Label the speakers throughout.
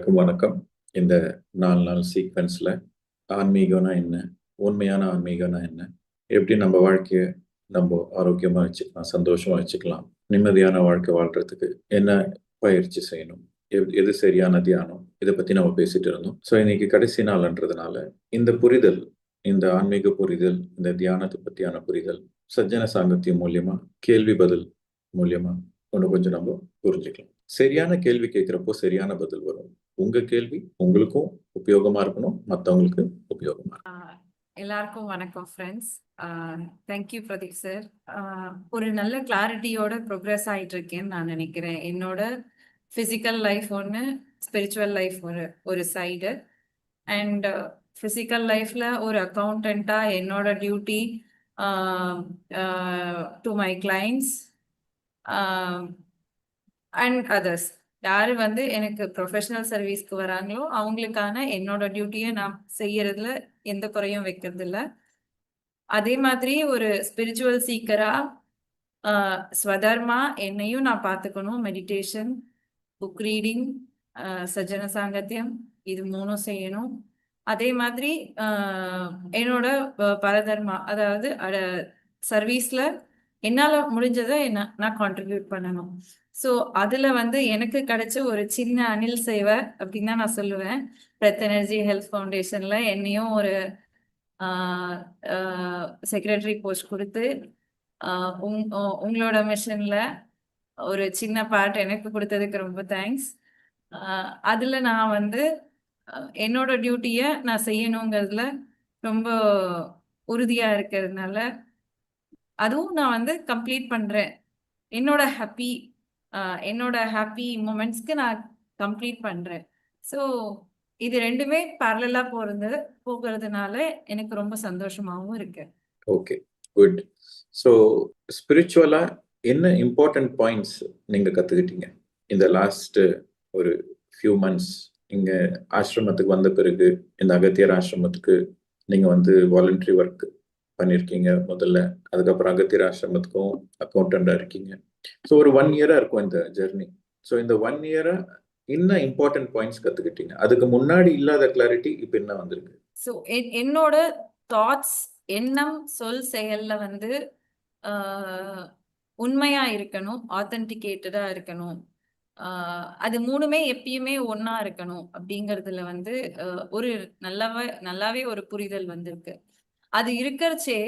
Speaker 1: அனைவருக்கும் வணக்கம். இந்த நாலு நாள் சீக்வன்ஸ்ல ஆன்மீகம்னா என்ன? உண்மையான ஆன்மீகம்னா என்ன? எப்படி நம்ம வாழ்க்கைய நம்ம ஆரோக்கியமா வச்சுக்கலாம் சந்தோஷமா வச்சுக்கலாம் நிம்மதியான வாழ்க்கை வாழ்றதுக்கு என்ன பயிற்சி செய்யணும்? எது- சரியான தியானம்? இதை பத்தி நம்ம பேசிட்டு இருந்தோம். ஸோ இன்னைக்கு கடைசி நாள்ன்றதுனால இந்த புரிதல் இந்த ஆன்மீக புரிதல் இந்த தியானத்தை பத்தியான புரிதல் சஜ்ஜன சாங்கத்தியம் மூலியமா கேள்வி பதில் மூலியமா ஒன்று கொஞ்சம் நம்ம புரிஞ்சுக்கலாம். சரியான கேள்வி கேட்குறப்போ சரியான பதில் வரும். உங்க கேள்வி உங்களுக்கும் உபயோகமா இருக்கணும் மத்தவங்களுக்கு உபயோகமா இருக்கணும்.
Speaker 2: எல்லாருக்கும் வணக்கம் ஃப்ரெண்ட்ஸ் தேங்க்யூ பிரதீப் சார் ஒரு நல்ல கிளாரிட்டியோட ப்ரோக்ரஸ் ஆயிட்டு இருக்கேன்னு நான் நினைக்கிறேன். என்னோட ஃபிசிக்கல் லைஃப் ஒன்று ஸ்பிரிச்சுவல் லைஃப் ஒரு ஒரு சைடு அண்ட் ஃபிசிக்கல் லைஃப்ல ஒரு அக்கௌண்டண்ட்டாக என்னோட duty to my clients and others யார் வந்து எனக்கு ப்ரொஃபஷனல் சர்வீஸ்க்கு வராங்களோ அவங்களுக்கான என்னோட டியூட்டியை நான் செய்யறதுல எந்த குறையும் வைக்கிறது இல்லை அதே மாதிரி ஒரு ஸ்பிரிச்சுவல் சீக்கரா ஸ்வதர்மா என்னையும் நான் பார்த்துக்கணும். மெடிடேஷன் புக் ரீடிங் சஜன சாங்கத்தியம் இது மூணும் செய்யணும். அதே மாதிரி என்னோட பரதர்மா அதாவது சர்வீஸ்ல என்னால முடிஞ்சதை என்ன நான் கான்ட்ரிபியூட் பண்ணணும். ஸோ அதுல வந்து எனக்கு கிடைச்ச ஒரு சின்ன அணில் சேவை அப்படின்னு தான் நான் சொல்லுவேன். பிரத் எனர்ஜி ஹெல்த் ஃபவுண்டேஷன்ல என்னையும் ஒரு செக்ரட்டரி போஸ்ட் கொடுத்து உங் உங்களோட மிஷன்ல ஒரு சின்ன பார்ட் எனக்கு கொடுத்ததுக்கு ரொம்ப தேங்க்ஸ் அதுல நான் வந்து என்னோட டியூட்டியை நான் செய்யணுங்கிறதுல ரொம்ப உறுதியா இருக்கிறதுனால அதுவும் நான் வந்து கம்ப்ளீட் பண்றேன். என்னோட ஹாப்பி என்னோட ஹாப்பி மூமெண்ட்ஸ்க்கு நான் கம்ப்ளீட் பண்றேன். ஸோ இது ரெண்டுமே parallel-ஆ போறது போகிறதுனால எனக்கு ரொம்ப சந்தோஷமாவும் இருக்கு.
Speaker 1: ஓகே குட் ஸோ ஸ்பிரிச்சுவலா என்ன இம்பார்ட்டன்ட் பாயிண்ட்ஸ் நீங்க கத்துக்கிட்டீங்க? இந்த லாஸ்ட் ஒரு ஃபியூ மந்த்ஸ் இங்க ஆசிரமத்துக்கு வந்த பிறகு இந்த அகத்தியர் ஆசிரமத்துக்கு நீங்க வந்து வாலண்டரி ஒர்க் பண்ணியிருக்கீங்க முதல்ல. அதுக்கப்புறம் அகத்தியர் ஆசிரமத்துக்கும் அக்கௌண்டண்டா இருக்கீங்க. ஸோ ஒரு ஒன் இயரா இருக்கும் இந்த ஜெர்னி ஸோ இந்த ஒன் இயரா என்ன இம்பார்ட்டன்ட் பாயிண்ட்ஸ் கற்றுக்கிட்டீங்க அதுக்கு முன்னாடி இல்லாத கிளாரிட்டி இப்போ என்ன வந்திருக்கு?
Speaker 2: ஸோ என்னோட தாட்ஸ் எண்ணம் சொல் செயல்ல வந்து ஆஹ், உண்மையா இருக்கணும் ஆத்தென்டிகேட்டடா இருக்கணும். அது மூணுமே எப்பயுமே ஒன்னா இருக்கணும் அப்படிங்கறதுல வந்து ஒரு நல்லாவே நல்லாவே ஒரு புரிதல் வந்திருக்கு. அது இருக்கறச்சே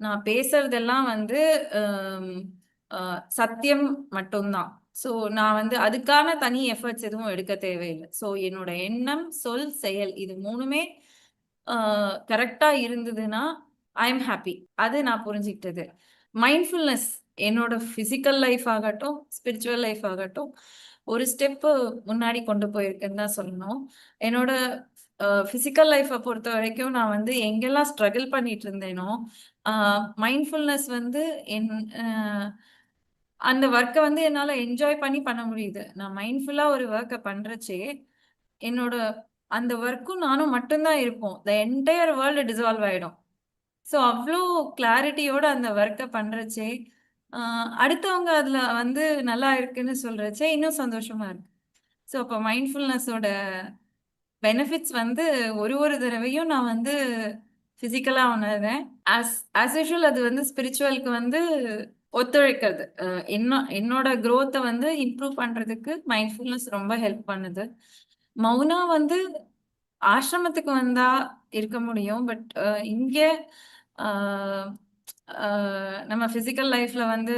Speaker 2: நான் பேசுறதெல்லாம் வந்து ஆஹ், சத்தியம் மட்டும்தான். ஸோ நான் வந்து அதுக்கான தனி எஃபர்ட்ஸ் எதுவும் எடுக்க தேவையில்லை. ஸோ என்னோட எண்ணம் சொல் செயல் இது மூணுமே கரெக்டா இருந்ததுன்னா ஐ எம் ஹாப்பி அது நான் புரிஞ்சுக்கிட்டது. மைண்ட்ஃபுல்னஸ் என்னோட ஃபிசிக்கல் லைஃப் ஆகட்டும் ஸ்பிரிச்சுவல் லைஃப் ஆகட்டும் ஒரு ஸ்டெப்பு முன்னாடி கொண்டு போயிருக்குன்னு தான் சொல்லணும். என்னோட ஃபிசிக்கல் லைஃப்பை பொறுத்த வரைக்கும் நான் வந்து எங்கெல்லாம் ஸ்ட்ரகிள் பண்ணிட்டு இருந்தேனோ மைண்ட்ஃபுல்னஸ் வந்து என் அந்த ஒர்க்கை வந்து என்னால் என்ஜாய் பண்ணி பண்ண முடியுது. நான் மைண்ட்ஃபுல்லாக ஒரு ஒர்க்கை பண்ணுறச்சே என்னோட அந்த ஒர்க்கும் நானும் மட்டும்தான் இருப்போம். த என்டையர் வேர்ல்டு டிசால்வ் ஆயிடும். ஸோ அவ்வளோ கிளாரிட்டியோட அந்த ஒர்க்கை பண்ணுறச்சே அடுத்தவங்க அதில் வந்து நல்லா இருக்குன்னு சொல்கிறச்சே இன்னும் சந்தோஷமா இருக்கு. ஸோ அப்போ மைண்ட்ஃபுல்னஸோட பெனிஃபிட்ஸ் வந்து ஒரு ஒரு தடவையும் நான் வந்து ஃபிசிக்கலாக உணர்றேன். ஆஸ் ஆஸ் யூஷுவல் அது வந்து ஸ்பிரிச்சுவலுக்கு வந்து ஒத்துழைக்கிறது. என்ன என்னோட குரோத்தை வந்து இம்ப்ரூவ் பண்ணுறதுக்கு மைண்ட்ஃபுல்னஸ் ரொம்ப ஹெல்ப் பண்ணுது. மௌனா வந்து ஆசிரமத்துக்கு வந்தா இருக்க முடியும். பட் இங்கே நம்ம ஃபிசிக்கல் லைஃப்ல வந்து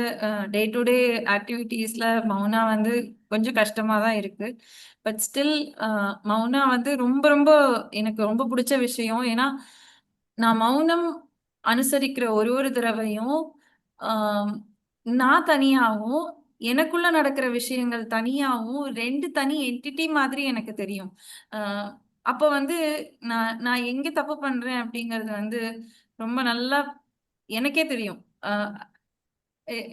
Speaker 2: டே டு டே ஆக்டிவிட்டீஸ்ல மௌனா வந்து கொஞ்சம் கஷ்டமா தான் இருக்கு. பட் ஸ்டில் மௌனா வந்து ரொம்ப ரொம்ப எனக்கு ரொம்ப பிடிச்ச விஷயம். ஏன்னா நான் மௌனம் அனுசரிக்கிற ஒரு ஒரு தடவையும் ஆம், நான் தனியாகவும் எனக்குள்ள நடக்கிற விஷயங்கள் தனியாகவும் ரெண்டு தனி என்டிட்டி மாதிரி எனக்கு தெரியும். ஆஹ் அப்ப வந்து நான் நான் எங்க தப்பு பண்றேன் அப்படிங்கறது வந்து ரொம்ப நல்லா எனக்கே தெரியும். ஆஹ்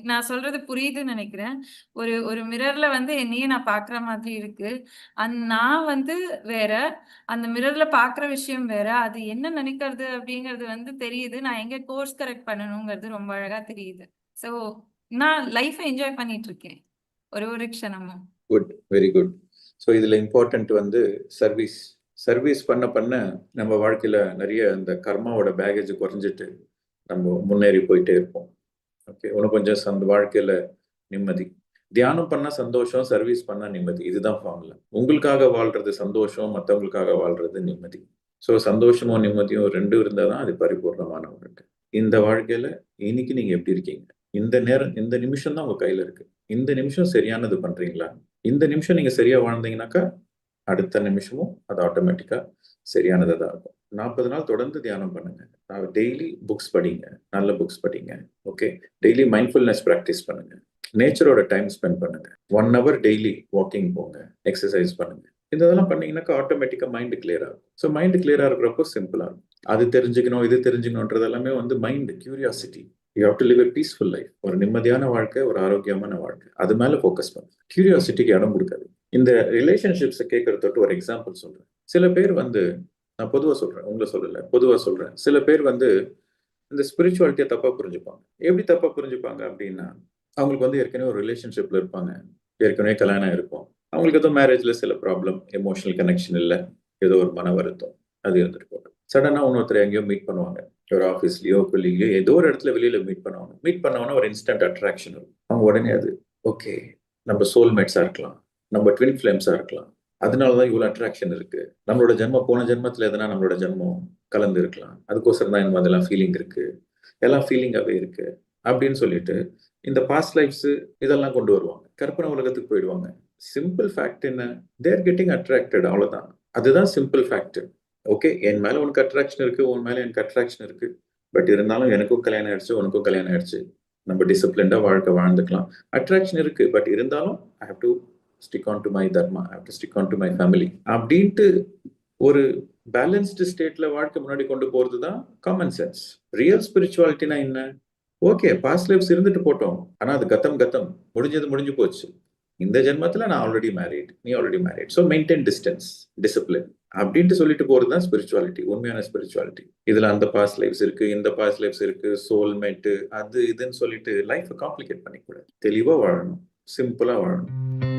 Speaker 2: நான் சொல்றது புரியுதுன்னு நினைக்கிறேன். ஒரு ஒரு மிரர்ல வந்து என்னையே நான் பாக்குற மாதிரி இருக்கு. அந் நான் வந்து வேற அந்த மிரர்ல பாக்குற விஷயம் வேற. அது என்ன நினைக்கிறது அப்படிங்கிறது வந்து தெரியுது. நான் எங்க கோர்ஸ் கரெக்ட் பண்ணணுங்கிறது ரொம்ப அழகா தெரியுது. ஸோ நான் லைஃப்பை என்ஜாய் பண்ணிட்டு இருக்கேன் ஒரு ஒரு க்ஷணமும்.
Speaker 1: குட் வெரி குட் ஸோ இதில் இம்பார்ட்டண்ட் வந்து சர்வீஸ் சர்வீஸ் பண்ண பண்ண நம்ம வாழ்க்கையில் நிறைய இந்த கர்மாவோட பேகேஜ் குறைஞ்சிட்டு நம்ம முன்னேறி போயிட்டே இருப்போம். ஓகே இன்னும் கொஞ்சம் அந்த வாழ்க்கையில் நிம்மதி. தியானம் பண்ணா சந்தோஷம் சர்வீஸ் பண்ணா நிம்மதி. இதுதான் ஃபார்முலா உங்களுக்காக வாழ்றது சந்தோஷம் மற்றவங்களுக்காக வாழ்றது நிம்மதி. ஸோ சந்தோஷமும் நிம்மதியும் ரெண்டும் இருந்தால் தான் அது பரிபூர்ணமான வாழ்க்கை. இந்த வாழ்க்கையில இன்னைக்கு நீங்க எப்படி இருக்கீங்க? இந்த நேரம் இந்த நிமிஷம் தான் உங்க கையில இருக்கு. இந்த நிமிஷம் சரியானது பண்றீங்களா? இந்த நிமிஷம் நீங்க சரியா வாழ்ந்தீங்கன்னாக்கா அடுத்த நிமிஷமும் அது ஆட்டோமேட்டிக்காக சரியானதாக தான் இருக்கும். நாற்பது நாள் தொடர்ந்து தியானம் பண்ணுங்க. டெய்லி புக்ஸ் படிங்க. நல்ல புக்ஸ் படிங்க. ஓகே டெய்லி மைண்ட்ஃபுல்னஸ் ப்ராக்டிஸ் பண்ணுங்க. நேச்சரோட டைம் ஸ்பெண்ட் பண்ணுங்க. ஒன் ஹவர் டெய்லி வாக்கிங் போங்க. எக்ஸசைஸ் பண்ணுங்க. இந்த இதெல்லாம் பண்ணீங்கன்னாக்கா ஆட்டோமேட்டிக்காக மைண்ட் கிளியர் ஆகும். ஸோ மைண்ட் கிளியராக இருக்கிறப்போ சிம்பிளாக இருக்கும். அது தெரிஞ்சுக்கணும் இது தெரிஞ்சுக்கணுன்றது எல்லாமே வந்து mind curiosity you have to live a peaceful life ஒரு நிம்மதியான வாழ்க்கை ஒரு ஆரோக்கியமான வாழ்க்கை. அது மேலே ஃபோக்கஸ் பண்ணுங்க. கியூரியாசிட்டிக்கு இடம் கொடுக்காது இந்த ரிலேஷன்ஷிப்ஸை கேட்கறத தொட்டு ஒரு எக்ஸாம்பிள் சொல்கிறேன் சில பேர் வந்து நான் பொதுவாக சொல்கிறேன் உங்களை சொல்லல பொதுவாக சொல்கிறேன் சில பேர் வந்து இந்த ஸ்பிரிச்சுவாலிட்டியை தப்பாக புரிஞ்சுப்பாங்க. எப்படி தப்பாக புரிஞ்சுப்பாங்க அப்படின்னா அவங்களுக்கு வந்து ஏற்கனவே ஒரு ரிலேஷன்ஷிப்பில் இருப்பாங்க. ஏற்கனவே கல்யாணம் இருப்போம் அவங்களுக்கு ஏதோ மேரேஜில் சில ப்ராப்ளம் எமோஷனல் கனெக்ஷன் இல்லை ஏதோ ஒரு மன வருத்தம் அது இருந்துட்டு போட்டோம் சடனாக இன்னொருத்தர் எங்கேயோ மீட் பண்ணுவாங்க. ஒரு ஆஃபீஸ்லயோ கொல்லிலையோ ஏதோ ஒரு இடத்துல வெளியில மீட் பண்ணுவாங்க. மீட் பண்ணவொன்னே ஒரு இன்ஸ்டன்ட் அட்ராக்ஷன் இருக்கும் அவங்க உடனே அது ஓகே நம்ம சோல்மேட்ஸாக இருக்கலாம். நம்ம ட்வின் ஃப்ளேம்ஸாக இருக்கலாம். அதனால தான் இவ்வளோ அட்ராக்ஷன் இருக்குது நம்மளோட ஜென்மம் போன ஜென்மத்தில் எதனா நம்மளோட ஜென்மம் கலந்து இருக்கலாம். அதுக்கோசரம் தான் இந்த மாதிரிலாம் ஃபீலிங் இருக்குது எல்லாம் ஃபீலிங்காகவே இருக்குது அப்படின்னு சொல்லிட்டு இந்த பாஸ்ட் லைஃப்ஸு இதெல்லாம் கொண்டு வருவாங்க. கற்பனை உலகத்துக்கு போயிடுவாங்க. சிம்பிள் ஃபேக்ட் என்ன? தேர் கெட்டிங் அட்ராக்டட் அவ்வளோதான் அதுதான் சிம்பிள் ஃபேக்ட் ஓகே என் மேலே உனக்கு அட்ராக்ஷன் இருக்குது உன் மேலே எனக்கு அட்ராக்ஷன் இருக்குது பட் இருந்தாலும் எனக்கும் கல்யாணம் ஆயிடுச்சு உனக்கும் கல்யாணம் ஆயிடுச்சு. நம்ம டிசிப்ளின்டாக வாழ்க்கை வாழ்ந்துக்கலாம். அட்ராக்ஷன் இருக்குது பட் இருந்தாலும் I have to stick on to my dharma I have to stick on to my family அப்படின்ட்டு ஒரு பேலன்ஸ்டு ஸ்டேட்ல வாழ்க்கை முன்னாடி கொண்டு போறது தான் காமன் சென்ஸ் ரியல் ஸ்பிரிச்சுவாலிட்டினா என்ன? ஓகே பாஸ்ட் லைஃப்ஸ் இருந்துட்டு போட்டோம். ஆனா அது கத்தம் கத்தம். முடிஞ்சது முடிஞ்சு போச்சு. இந்த ஜென்மத்துல நான் ஆல்ரெடி மேரிட் நீ already married so maintain distance discipline அப்படின்ட்டு சொல்லிட்டு போறது தான் ஸ்பிரிச்சுவாலிட்டி உண்மையான ஸ்பிரிச்சுவாலிட்டி இதுல அந்த பாஸ்ட் லைஃப்ஸ் இருக்கு இந்த பாஸ்ட் லைஃப்ஸ் இருக்கு சோல்மேட்டு அது இதுன்னு சொல்லிட்டு லைஃப் காம்ப்ளிகேட் பண்ணிக்கூடாது. தெளிவா வாழணும் சிம்பிளா வாழணும்.